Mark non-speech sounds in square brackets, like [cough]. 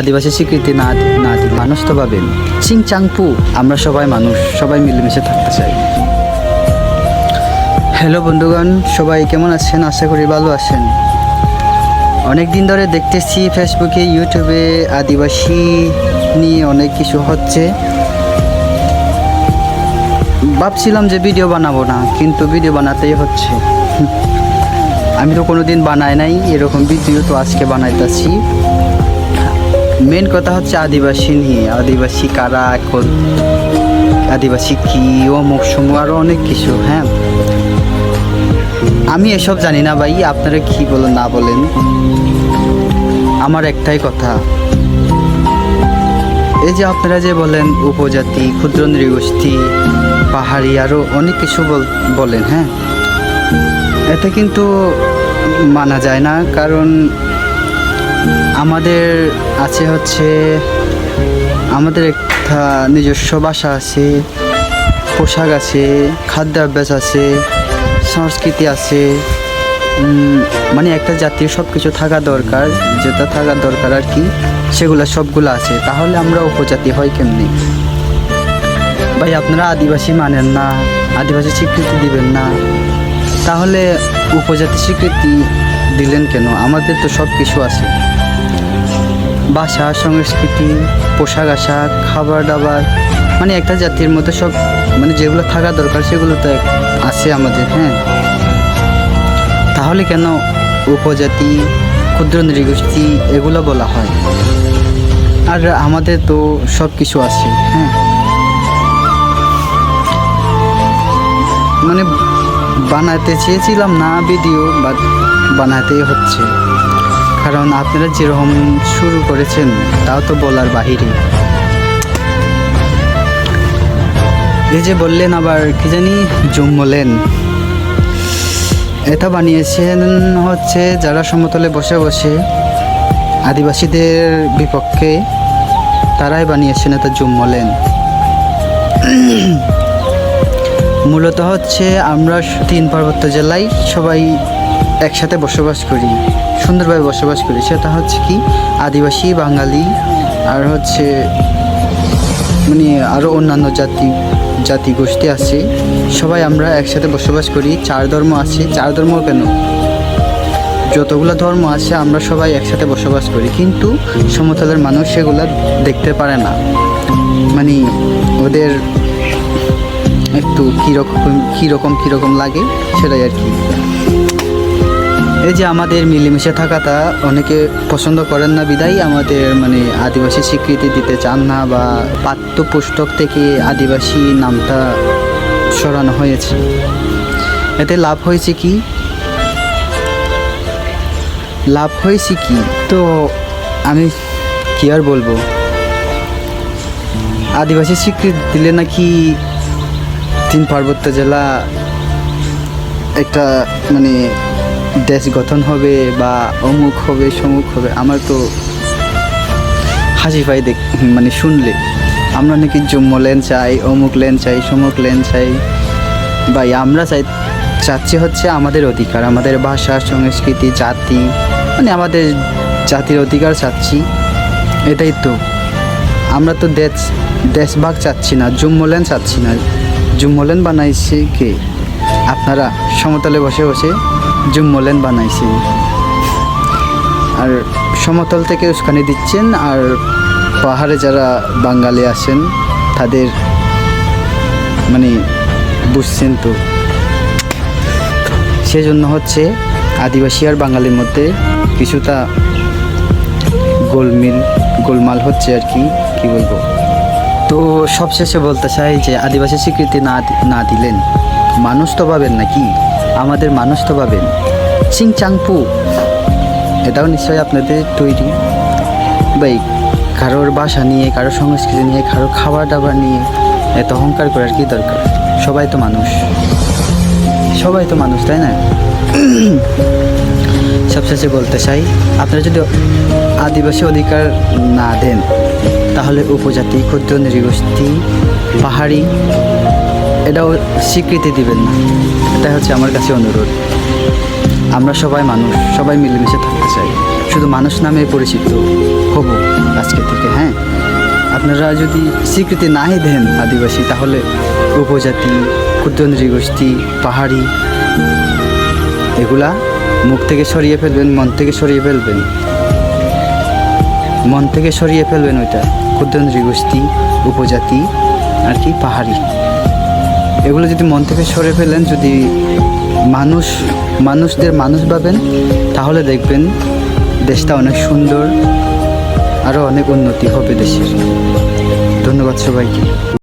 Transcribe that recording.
আদিবাসী স্বীকৃতি না না দিলে মানুষ তো পাবেন। চিং চাংপু আমরা সবাই মানুষ, সবাই মিলেমিশে থাকতে চাই। হ্যালো বন্ধুগণ, সবাই কেমন আছেন? আশা করি ভালো আছেন। অনেক দিন ধরে দেখতেছি ফেসবুকে, ইউটিউবে আদিবাসী নিয়ে অনেক কিছু হচ্ছে। ভাবছিলাম যে ভিডিও বানাবো না, কিন্তু ভিডিও বানাতেই হচ্ছে। আমি তো কোনোদিন বানাই নাই, এরকম ভিডিও তো আজকে বানাইতেছি। মেন কথা হচ্ছে আদিবাসী নিয়ে। আদিবাসী কারা এখন? আদিবাসী কি অমুক সমুক আরও অনেক কিছু হ্যাঁ? আমি এসব জানি না ভাই, আপনারা কি বলেন, না বলেন। আমার একটাই কথা। এই যে আপনারা যে বলেন, উপজাতি, ক্ষুদ্র নৃগোষ্ঠী, পাহাড়ি আরও অনেক কিছু বল- বলেন হ্যাঁ? এতে কিন্তু মানা যায় না, কারণ আমাদের আছে হচ্ছে, আমাদের একটা নিজস্ব ভাষা আছে, পোশাক আছে, খাদ্যাভ্যাস আছে, সংস্কৃতি আছে মানে একটা জাতির সব কিছু থাকা দরকার, যেটা থাকা দরকার আর কি, সেগুলো সবগুলো আছে। তাহলে আমরা উপজাতি হয় কেমনি? ভাই, আপনারা আদিবাসী মানেন না, আদিবাসী স্বীকৃতি দিবেন না। তাহলে উপজাতি স্বীকৃতি দিলেন কেন? আমাদের তো সব কিছু আছে। ভাষা সংস্কৃতি, পোশাক আশাক, খাবার দাবার মানে একটা জাতির মতো সব মানে যেগুলো থাকা দরকার সেগুলো তো আছে আমাদের হ্যাঁ? তাহলে কেন উপজাতি, ক্ষুদ্র নৃগোষ্ঠী এগুলো বলা হয়? আর আমাদের তো সব কিছু আছে হ্যাঁ? মানে বানাতে চেয়েছিলাম না, ভিডিও বাট বানাতেই হচ্ছে। কারণ আপনারা যেরকম শুরু করেছেন, তাও তো বলার বাহিরে। এই যে বললেন আবার কি জানি জুম্মলেন। এটা বানিয়েছেন হচ্ছে যারা সমতলে বসে বসে আদিবাসীদের বিপক্ষে, তারাই বানিয়েছেন এটা জুম্মলেন। মূলত হচ্ছে আমরা তিন পার্বত্য জেলায় সবাই একসাথে বসবাস করি, সুন্দরভাবে বসবাস করি। সেটা হচ্ছে কি? আদিবাসী, বাঙালি, আর হচ্ছে মানে আরও অন্যান্য জাতি জাতি গোষ্ঠী আছে। সবাই আমরা একসাথে বসবাস করি। চার ধর্ম আছে। চার ধর্ম কেন? যতগুলো ধর্ম আছে, আমরা সবাই একসাথে বসবাস করি। কিন্তু সমতলের মানুষ সেগুলো দেখতে পারে না। মানে ওদের একটু কীরকম কীরকম কীরকম লাগে, সেটাই আর কি। এই যে আমাদের মিলেমিশে থাকাটা অনেকে পছন্দ করেন না বিদায়, আমাদের মানে আদিবাসী স্বীকৃতি দিতে চান না বা পাঠ্যপুস্তক থেকে আদিবাসী নামটা সরানো হয়েছে। এতে লাভ হয়েছে কি? লাভ হয়েছে কি? তো আমি কি আর বলব? আদিবাসী স্বীকৃতি দিলে নাকি তিন পার্বত্য জেলা একটা মানে দেশ গঠন হবে বা অমুক হবে, সমুক হবে, আমার তো হাসি পাই দেখ মানে শুনলে। আমরা নাকি জম্ম লেন চাই, অমুক লেন চাই, সমুক লেন চাই। ভাই, আমরা চাই, চাচ্ছি হচ্ছে আমাদের অধিকার, আমাদের ভাষা, সংস্কৃতি, জাতি মানে আমাদের জাতির অধিকার চাচ্ছি। এটাই তো। আমরা তো দেশ, দেশভাগ চাচ্ছি না জুম্মলেন চাচ্ছি না। জুম্মলেন বানাইছে কে? আপনারা সমতলে বসে বসে জুম্মলেন বানাইছে। আর সমতল থেকে উস্কানি দিচ্ছেন, আর পাহাড়ে যারা বাঙালি আছেন, তাদের মানে বুঝছেন তো। সেজন্য হচ্ছে আদিবাসী আর বাঙালির মধ্যে কিছুটা গোলমিল, গোলমাল হচ্ছে আর কি কি বলব। তো সবশেষে বলতে চাই যে আদিবাসী স্বীকৃতি না না দিলেন, মানুষ তো পাবেন নাকি? আমাদের মানুষ তো পাবেন। চিং চাংপু এটাও নিশ্চয়ই আপনাদের তৈরি। ভাই, কারোর ভাষা নিয়ে, কারোর সংস্কৃতি নিয়ে, কারোর খাবার দাবার নিয়ে এত অহংকার করার কি দরকার? সবাই তো মানুষ। সবাই তো মানুষ, তাই না? [clears throat] সবশেষে বলতে চাই, আপনারা যদি আদিবাসী অধিকার না দেন, তাহলে উপজাতি, ক্ষুদ্র, নৃগোষ্ঠী, পাহাড়ি এটাও স্বীকৃতি দিবেন না। এটা হচ্ছে আমার কাছে অনুরোধ। আমরা সবাই মানুষ, সবাই মিলেমিশে থাকতে চাই। শুধু মানুষ নামে পরিচিত হব আজকে থেকে হ্যাঁ? আপনারা যদি স্বীকৃতি নাই দেন আদিবাসী, তাহলে উপজাতি ক্ষুদ্র নৃগোষ্ঠী, পাহাড়ি, এগুলা মুখ থেকে সরিয়ে ফেলবেন, মন থেকে সরিয়ে ফেলবেন। মন থেকে সরিয়ে ফেলবেন ওইটা। ক্ষুদ্র নৃগোষ্ঠী, উপজাতি, আর কি, পাহাড়ি। এগুলো যদি মন থেকে সরে ফেলেন, যদি মানুষ, মানুষদের মানুষ ভাবেন, তাহলে দেখবেন দেশটা অনেক সুন্দর আরও অনেক উন্নতি হবে দেশের। ধন্যবাদ সবাইকে।